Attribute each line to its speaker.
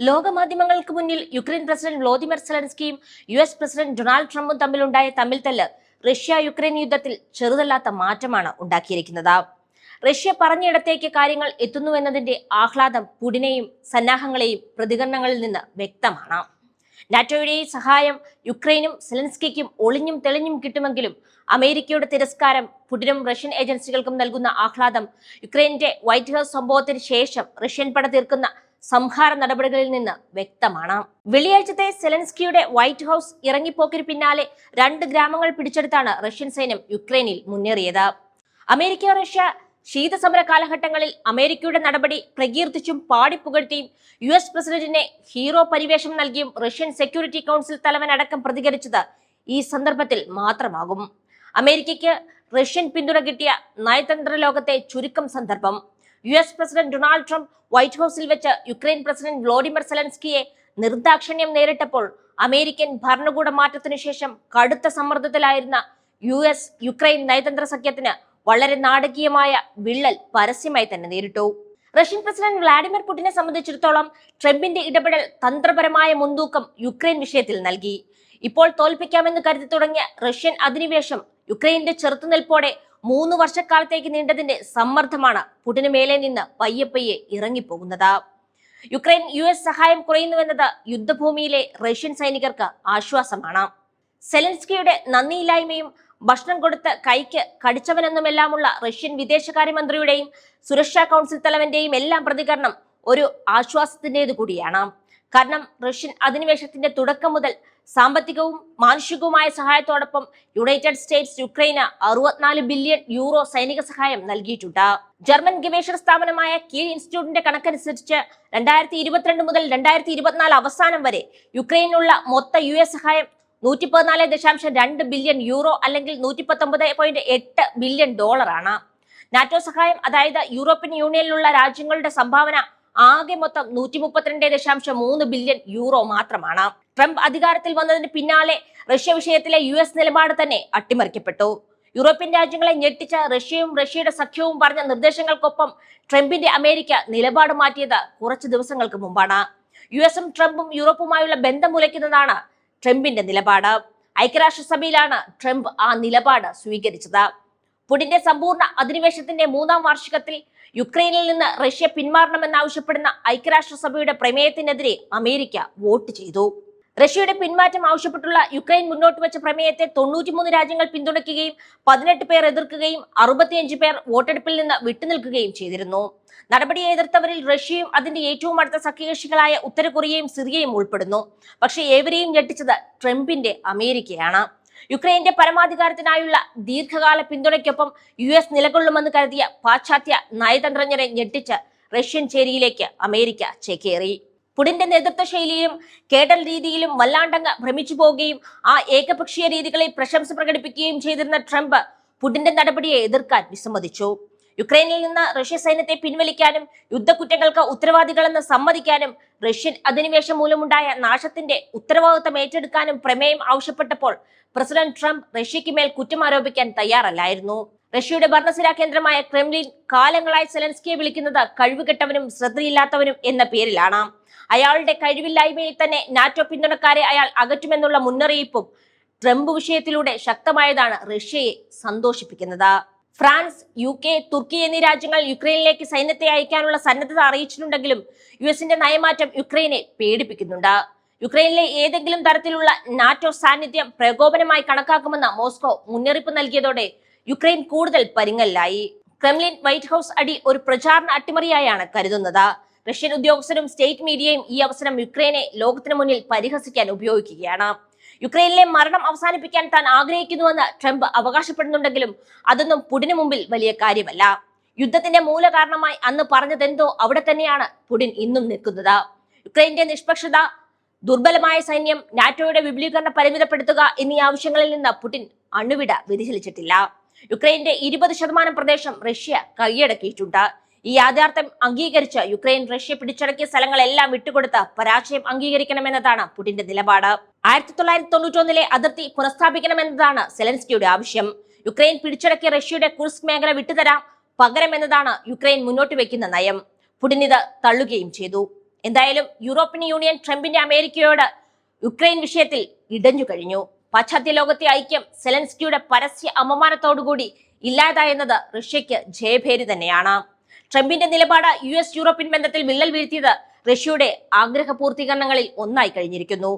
Speaker 1: ലോകമാധ്യമങ്ങൾക്ക് മുന്നിൽ Ukraine president Volodymyr സെലൻസ്കിയും U S president Donald ട്രംപും തമ്മിലുണ്ടായ തമ്മിൽ തല്ല് റഷ്യ യുക്രൈൻ യുദ്ധത്തിൽ ചെറുതല്ലാത്ത മാറ്റമാണ് ഉണ്ടാക്കിയിരിക്കുന്നത്. റഷ്യ പറഞ്ഞിടത്തേക്ക് കാര്യങ്ങൾ എത്തുന്നുവെന്നതിന്റെ ആഹ്ലാദം പുടിനെയും സന്നാഹങ്ങളെയും പ്രതികരണങ്ങളിൽ നിന്ന് വ്യക്തമാണ്. നാറ്റോയുടെ സഹായം യുക്രൈനും സെലൻസ്കിക്കും ഒളിഞ്ഞും തെളിഞ്ഞും കിട്ടുമെങ്കിലും അമേരിക്കയുടെ തിരസ്കാരം പുടിനും റഷ്യൻ ഏജൻസികൾക്കും നൽകുന്ന ആഹ്ലാദം യുക്രൈന്റെ വൈറ്റ് ഹൗസ് സംഭവത്തിന് ശേഷം റഷ്യൻ പട തീർക്കുന്ന സംഹാര നടപടികളിൽ നിന്ന് വ്യക്തമാണ്. വെള്ളിയാഴ്ചത്തെ സെലൻസ്കിയുടെ വൈറ്റ് ഹൌസ് ഇറങ്ങിപ്പോക്കിന് പിന്നാലെ രണ്ട് ഗ്രാമങ്ങൾ പിടിച്ചെടുത്താണ് റഷ്യൻ സൈന്യം യുക്രൈനിൽ മുന്നേറിയത്. അമേരിക്ക റഷ്യ ശീതസമര കാലഘട്ടങ്ങളിൽ അമേരിക്കയുടെ നടപടി പ്രകീർത്തിച്ചും പാടിപ്പുകഴ്ത്തിയും യു എസ് പ്രസിഡന്റിനെ ഹീറോ പരിവേഷം നൽകിയും റഷ്യൻ സെക്യൂരിറ്റി കൗൺസിൽ തലവൻ അടക്കം പ്രതികരിച്ചത് ഈ സന്ദർഭത്തിൽ മാത്രമാകും. അമേരിക്കയ്ക്ക് റഷ്യൻ പിന്തുണ കിട്ടിയ നയതന്ത്ര ലോകത്തെ ചുരുക്കം സന്ദർഭം. U S president Donald Trump White ഹൌസിൽ വെച്ച് യുക്രൈൻ പ്രസിഡന്റ് വ്ളോഡിമിർ സെലൻസ്കിയെ നിർദാക്ഷിണ്യം നേരിട്ടപ്പോൾ അമേരിക്കൻ ഭരണകൂട മാറ്റത്തിനു ശേഷം കടുത്ത സമ്മർദ്ദത്തിലായിരുന്ന യു എസ് യുക്രൈൻ നയതന്ത്ര സഖ്യത്തിന് വളരെ നാടകീയമായ വിള്ളൽ പരസ്യമായി തന്നെ നേരിട്ടു. റഷ്യൻ പ്രസിഡന്റ് വ്ളാഡിമിർ പുടിനെ സംബന്ധിച്ചിടത്തോളം ട്രംപിന്റെ ഇടപെടൽ തന്ത്രപരമായ മുൻതൂക്കം യുക്രൈൻ വിഷയത്തിൽ നൽകി. ഇപ്പോൾ തോൽപ്പിക്കാമെന്ന് കരുതി തുടങ്ങിയ റഷ്യൻ അധിനിവേശം യുക്രൈന്റെ ചെറുത്തുനിൽപ്പോടെ മൂന്ന് വർഷക്കാലത്തേക്ക് നീണ്ടതിന്റെ സമ്മർദ്ദമാണ് പുടിന് മേലെ നിന്ന് പയ്യെ പയ്യെ ഇറങ്ങിപ്പോകുന്നത്. യുക്രൈൻ യു എസ് സഹായം കുറയുന്നുവെന്നത് യുദ്ധഭൂമിയിലെ റഷ്യൻ സൈനികർക്ക് ആശ്വാസമാണ്. സെലൻസ്കിയുടെ നന്ദിയില്ലായ്മയും ഭക്ഷണം കൊടുത്ത് കൈക്ക് കടിച്ചവനെന്നുമെല്ലാമുള്ള റഷ്യൻ വിദേശകാര്യമന്ത്രിയുടെയും സുരക്ഷാ കൗൺസിൽ തലവന്റെയും എല്ലാം പ്രതികരണം ഒരു ആശ്വാസത്തിന്റെതു കൂടിയാണ് കാരണം റഷ്യൻ അധിനിവേശത്തിന്റെ തുടക്കം മുതൽ സാമ്പത്തികവും മാനുഷികവുമായ സഹായത്തോടൊപ്പം യുണൈറ്റഡ് സ്റ്റേറ്റ്സ് യുക്രൈന് അറുപത്തിനാല് ബില്യൺ യൂറോ സൈനിക സഹായം നൽകിയിട്ടുണ്ട്. ജർമ്മൻ ഗവേഷണ സ്ഥാപനമായ കീൽ ഇൻസ്റ്റിറ്റ്യൂട്ടിന്റെ കണക്കനുസരിച്ച് രണ്ടായിരത്തി ഇരുപത്തിരണ്ട് മുതൽ രണ്ടായിരത്തി ഇരുപത്തിനാല് അവസാനം വരെ യുക്രൈനിലുള്ള മൊത്ത യു എസ് സഹായം നൂറ്റി പതിനാല് ദശാംശം രണ്ട് ബില്യൺ യൂറോ അല്ലെങ്കിൽ നൂറ്റി പത്തൊമ്പത് പോയിന്റ് എട്ട് ബില്യൺ ഡോളറാണ് നാറ്റോ സഹായം അതായത് യൂറോപ്യൻ യൂണിയനിലുള്ള രാജ്യങ്ങളുടെ സംഭാവന ആകെ മൊത്തം നൂറ്റി മുപ്പത്തിരണ്ട് ദശാംശം മൂന്ന് ബില്യൺ യൂറോ മാത്രമാണ്. ട്രംപ് അധികാരത്തിൽ വന്നതിന് പിന്നാലെ റഷ്യ വിഷയത്തിലെ യു എസ് നിലപാട് തന്നെ അട്ടിമറിക്കപ്പെട്ടു. യൂറോപ്യൻ രാജ്യങ്ങളെ ഞെട്ടിച്ച റഷ്യയും റഷ്യയുടെ സഖ്യവും പറഞ്ഞ നിർദ്ദേശങ്ങൾക്കൊപ്പം ട്രംപിന്റെ അമേരിക്ക നിലപാട് മാറ്റിയത് കുറച്ച് ദിവസങ്ങൾക്ക് മുമ്പാണ്. യു എസും ട്രംപും യൂറോപ്പുമായുള്ള ബന്ധം മുലയ്ക്കുന്നതാണ് ട്രംപിന്റെ നിലപാട്. ഐക്യരാഷ്ട്രസഭയിലാണ് ട്രംപ് ആ നിലപാട് സ്വീകരിച്ചത്. പുടിന്റെ സമ്പൂർണ അധിനിവേശത്തിന്റെ മൂന്നാം വാർഷികത്തിൽ യുക്രൈനിൽ നിന്ന് റഷ്യ പിന്മാറണമെന്നാവശ്യപ്പെടുന്ന ഐക്യരാഷ്ട്രസഭയുടെ പ്രമേയത്തിനെതിരെ അമേരിക്ക വോട്ട് ചെയ്തു. റഷ്യയുടെ പിന്മാറ്റം ആവശ്യപ്പെട്ടുള്ള യുക്രൈൻ മുന്നോട്ട് വെച്ച പ്രമേയത്തെ തൊണ്ണൂറ്റിമൂന്ന് രാജ്യങ്ങൾ പിന്തുണയ്ക്കുകയും പതിനെട്ട് പേർ എതിർക്കുകയും അറുപത്തിയഞ്ച് പേർ വോട്ടെടുപ്പിൽ നിന്ന് വിട്ടുനിൽക്കുകയും ചെയ്തിരുന്നു. നടപടിയെ എതിർത്തവരിൽ റഷ്യയും അതിന്റെ ഏറ്റവും അടുത്ത സഖ്യകക്ഷികളായ ഉത്തരകൊറിയയും സിറിയയും ഉൾപ്പെടുന്നു. പക്ഷേ ഏവരെയും ഞെട്ടിച്ചത് ട്രംപിന്റെ അമേരിക്കയാണ്. യുക്രൈന്റെ പരമാധികാരത്തിനായുള്ള ദീർഘകാല പിന്തുണയ്ക്കൊപ്പം യു എസ് നിലകൊള്ളുമെന്ന് കരുതിയ പാശ്ചാത്യ നയതന്ത്രജ്ഞരെ ഞെട്ടിച്ച് റഷ്യൻ ചേരിയിലേക്ക് അമേരിക്ക ചേക്കേറി. പുടിന്റെ നേതൃത്വ ശൈലിയിലും കേട്ടൽ രീതിയിലും വല്ലാണ്ടങ്ങ് ഭ്രമിച്ചു പോവുകയും ആ ഏകപക്ഷീയ രീതികളിൽ പ്രശംസ പ്രകടിപ്പിക്കുകയും ചെയ്തിരുന്ന ട്രംപ് പുടിന്റെ നടപടിയെ എതിർക്കാൻ വിസമ്മതിച്ചു. യുക്രൈനിൽ നിന്ന് റഷ്യ സൈന്യത്തെ പിൻവലിക്കാനും യുദ്ധക്കുറ്റങ്ങൾക്ക് ഉത്തരവാദികളെന്ന് സമ്മതിക്കാനും റഷ്യൻ അധിനിവേശം മൂലമുണ്ടായ നാശത്തിന്റെ ഉത്തരവാദിത്തം ഏറ്റെടുക്കാനും പ്രമേയം ആവശ്യപ്പെട്ടപ്പോൾ പ്രസിഡന്റ് ട്രംപ് റഷ്യയ്ക്ക് മേൽ കുറ്റം ആരോപിക്കാൻ തയ്യാറല്ലായിരുന്നു. റഷ്യയുടെ ഭരണസിരാ കേന്ദ്രമായ ക്രെംലിൻ കാലങ്ങളായി സെലൻസ്കിയെ വിളിക്കുന്നത് കഴിവുകെട്ടവനും ശ്രദ്ധയില്ലാത്തവനും എന്ന പേരിലാണ്. അയാളുടെ കഴിവില്ലായ്മയിൽ തന്നെ നാറ്റോ പിന്തുണക്കാരെ അയാൾ അകറ്റുമെന്നുള്ള മുന്നറിയിപ്പും ട്രംപ് വിഷയത്തിലൂടെ ശക്തമായതാണ് റഷ്യയെ സന്തോഷിപ്പിക്കുന്നത്. ഫ്രാൻസ് യു കെ തുർക്കി എന്നീ രാജ്യങ്ങൾ യുക്രൈനിലേക്ക് സൈന്യത്തെ അയക്കാനുള്ള സന്നദ്ധത അറിയിച്ചിട്ടുണ്ടെങ്കിലും യു എസിന്റെ നയമാറ്റം യുക്രൈനെ പേടിപ്പിക്കുന്നുണ്ട്. യുക്രൈനിലെ ഏതെങ്കിലും തരത്തിലുള്ള നാറ്റോ സാന്നിധ്യം പ്രകോപനമായി കണക്കാക്കുമെന്ന് മോസ്കോ മുന്നറിയിപ്പ് നൽകിയതോടെ യുക്രൈൻ കൂടുതൽ പരിങ്ങലിലായി. ക്രെംലിൻ വൈറ്റ് ഹൌസ് അടി ഒരു പ്രചാരണ അട്ടിമറിയായാണ് കരുതുന്നത്. റഷ്യൻ ഉദ്യോഗസ്ഥരും സ്റ്റേറ്റ് മീഡിയയും ഈ അവസരം യുക്രൈനെ ലോകത്തിന് മുന്നിൽ പരിഹസിക്കാൻ ഉപയോഗിക്കുകയാണ്. യുക്രൈനിലെ മരണം അവസാനിപ്പിക്കാൻ താൻ ആഗ്രഹിക്കുന്നുവെന്ന് ട്രംപ് അവകാശപ്പെടുന്നുണ്ടെങ്കിലും അതൊന്നും പുടിന് മുമ്പിൽ വലിയ കാര്യമല്ല. യുദ്ധത്തിന്റെ മൂലകാരണമായി അന്ന് പറഞ്ഞതെന്തോ അവിടെ തന്നെയാണ് പുടിൻ ഇന്നും നിൽക്കുന്നത്. യുക്രൈന്റെ നിഷ്പക്ഷത ദുർബലമായ സൈന്യം നാറ്റോയുടെ വിപുലീകരണം പരിമിതപ്പെടുത്തുക എന്നീ ആവശ്യങ്ങളിൽ നിന്ന് പുടിൻ അണുവിട വ്യതിചലിച്ചിട്ടില്ല. യുക്രൈന്റെ ഇരുപത് ശതമാനം പ്രദേശം റഷ്യ കൈയടക്കിയിട്ടുണ്ട്. ഈ യാഥാർത്ഥ്യം അംഗീകരിച്ച് യുക്രൈൻ റഷ്യ പിടിച്ചടക്കിയ സ്ഥലങ്ങളെല്ലാം വിട്ടുകൊടുത്ത് പരാജയം അംഗീകരിക്കണമെന്നതാണ് പുടിന്റെ നിലപാട്. ആയിരത്തി തൊള്ളായിരത്തി തൊണ്ണൂറ്റൊന്നിലെ അതിർത്തി പുനഃസ്ഥാപിക്കണമെന്നതാണ് സെലൻസ്കിയുടെ ആവശ്യം. യുക്രൈൻ പിടിച്ചടക്കിയ റഷ്യയുടെ കുർസ്ക് മേഖല വിട്ടുതരാം പകരം എന്നതാണ് യുക്രൈൻ മുന്നോട്ട് വെക്കുന്ന നയം. പുടിൻ ഇത് തള്ളുകയും ചെയ്തു. എന്തായാലും യൂറോപ്യൻ യൂണിയൻ ട്രംപിന്റെ അമേരിക്കയോട് യുക്രൈൻ വിഷയത്തിൽ ഇടഞ്ഞു കഴിഞ്ഞു. പാശ്ചാത്യ ലോകത്തെ ഐക്യം സെലൻസ്കിയുടെ പരസ്യ അപമാനത്തോടുകൂടി ഇല്ലാതായെന്നത് റഷ്യയ്ക്ക് ജയഭേരി തന്നെയാണ്. ട്രംപിന്റെ നിലപാട് യു എസ് യൂറോപ്യൻ ബന്ധത്തിൽ വിള്ളൽ വീഴ്ത്തിയത് റഷ്യയുടെ ആഗ്രഹ പൂർത്തീകരണങ്ങളിൽ ഒന്നായി കഴിഞ്ഞിരിക്കുന്നു.